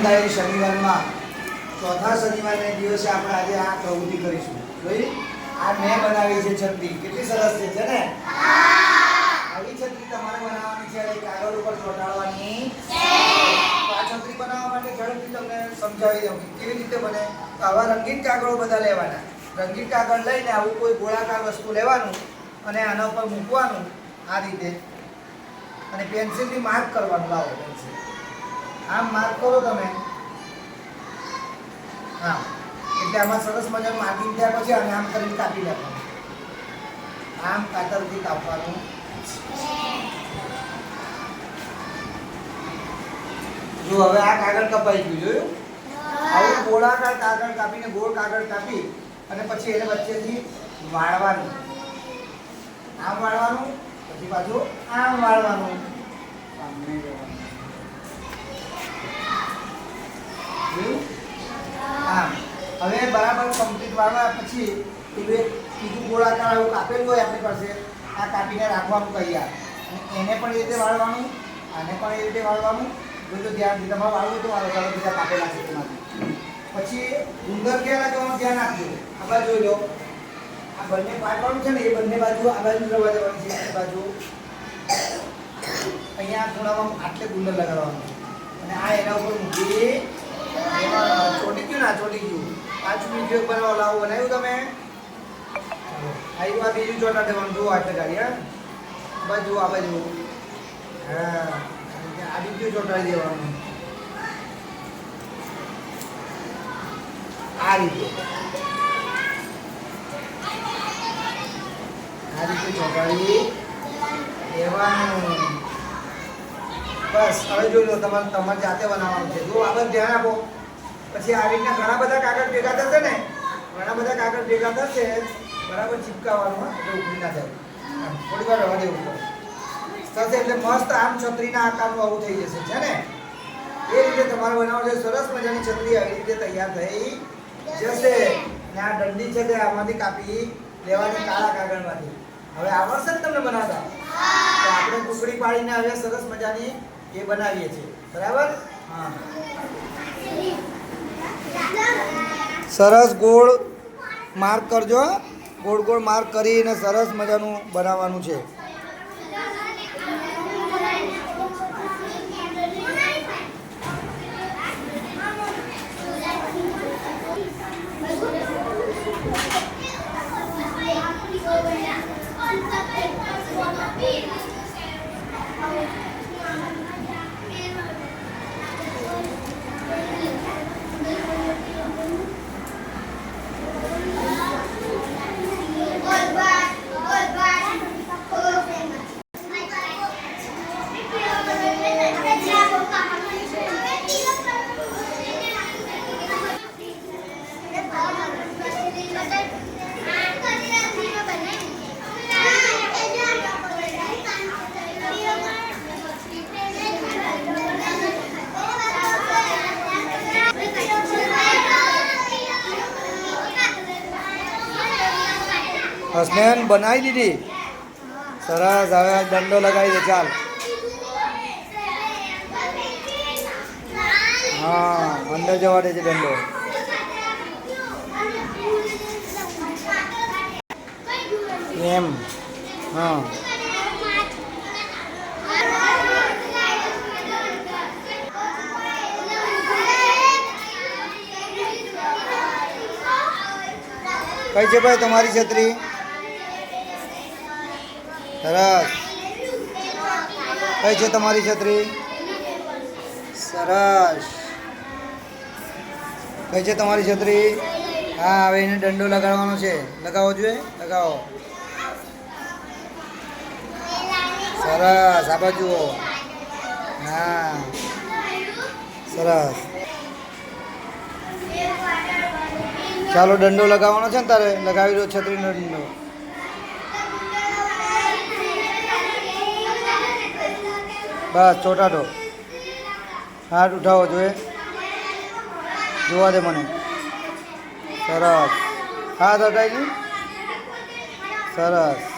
આનંદદાયી શનિવારમાં ચોથા શનિવારને દિવસે આપણે આજે આ પ્રવૃત્તિ કરીશું. જોઈ? આ મેં બનાવી છે છત્રી. કેટલી સરસ છે છે ને? આવી છત્રી તમારે બનાવવાની છે અને કાગળ ઉપર ચોંટાડવાની. આ છત્રી બનાવવા માટે ઝડપથી તમને સમજાવી દઉં કેવી રીતે બને. તો આવા રંગીન કાગળો બધા લેવાના. રંગીન કાગળ લઈને આવું કોઈ ગોળાકાર વસ્તુ લેવાનું અને આના ઉપર મૂકવાનું આ રીતે. અને પેન્સિલથી માર્ક કરવાનું. લાવો, પેન્સિલ. આમ માર્ક કરો તમે. હા. એટલે આમાં સરસ મજાનું માર્કિંગ થયા પછી અને આમ કરીને કાપી નાખવાનું આમ કાતરથી કાપવાનું. જો હવે આ કાગળ કપાઈ ગયું, જોયું? આવું ગોળાકાર કાગળ કાપીને ગોળ કાગળ કાપી અને પછી એને વચ્ચેથી વાળવાનું. આમ વાળવાનું, પછી પાછું આમ વાળવાનું. સામે જવાનું. જોયું? આમ. હવે બરાબર કમ્પ્લીટ વાળવા પછી પેલું એક બીજું ગોળાકાર આવું કાપેલું હોય આપણી પાસે, આ કાપીને રાખવાનું કહીએ એને પણ એ રીતે વાળવાનું, આને પણ એ રીતે વાળવાનું. જોજો ધ્યાનથી તમારે વાળવું તો વાળો ચાલો બીજા કાપેલા છે તેમાંથી પછી ગુંદર ક્યાં જવાનું ધ્યાન આપજો. આ જોઈ લો. આ બંને પાટવાનું છે ને, એ બંને બાજુ, આ બાજુ રવા જવાની છે, આ બાજુ. અહીંયા ખૂણામાં આટલે ગુંદર લગાડવાનું. અને આ એના ઉપર મૂકી એમાં ગયું ના ચોટી ગયું. પાછું એક બનાવો લાવો બનાવ્યું તમે. આવ્યું આ બીજું ચોટા દેવાનું જુઓ આટલે ગાડી હા. બાજુ આ બાજુ. હા, આ બીજું ચોટાડી દેવાનું. આ રીતે. આ રીતે ચોટાડી દેવાનું. બસ, હવે જોઈ લો, તમારે તમારે જાતે બનાવવાનું છે. જો આગળ ધ્યાન આપો. પછી આ રીતના ઘણા બધા કાગળ ભેગા થશે ને? ઘણા બધા કાગળ ભેગા થશે, બરાબર ચીપકાવવાનું એટલે ઉભરી ના જાય થોડી વાર રવા દેવું પડે. થશે એટલે મસ્ત આમ છત્રીના આકારનું આવું થઈ જશે, છે ને? એ રીતે તમારે બનાવવાનું છે, સરસ મજાની છત્રી આવી રીતે તૈયાર થઈ જશે. ને આ દંડી છે તે આમાંથી કાપી લેવાની કાળા કાગળમાંથી. હવે આવડશે ને તમને બનાવતા. આપણે કુકડી પાડીને હવે સરસ મજાની એ બનાવીએ છીએ. બરાબર? હા. સરસ ગોળ માર્ક કરજો ગોળ ગોળ માર્ક કરીને સરસ મજાનું બનાવવાનું છે. હસનેન બનાવી દીધી. સરસ, હવે દંડો લગાવી દે, ચાલ. હા, અંદર જવા દે છે દંડો. એમ, હા. કઈ છે ભાઈ તમારી છત્રી? સરસ. કઈ છે તમારી છત્રી? સરસ. કઈ છે તમારી છત્રી? હા, હવે એને દંડો લગાડવાનો છે. લગાવો જોઈએ. લગાવો. સરસ. આ બાજુ હા. સરસ. ચાલો, દંડો લગાવવાનો છે ને તારે? લગાવી દો છત્રીનો દંડો. બસ ચોટાડો. હાથ ઉઠાવો જોઈએ. જોવા દે મને. સરસ. હાથ હટાવી સરસ.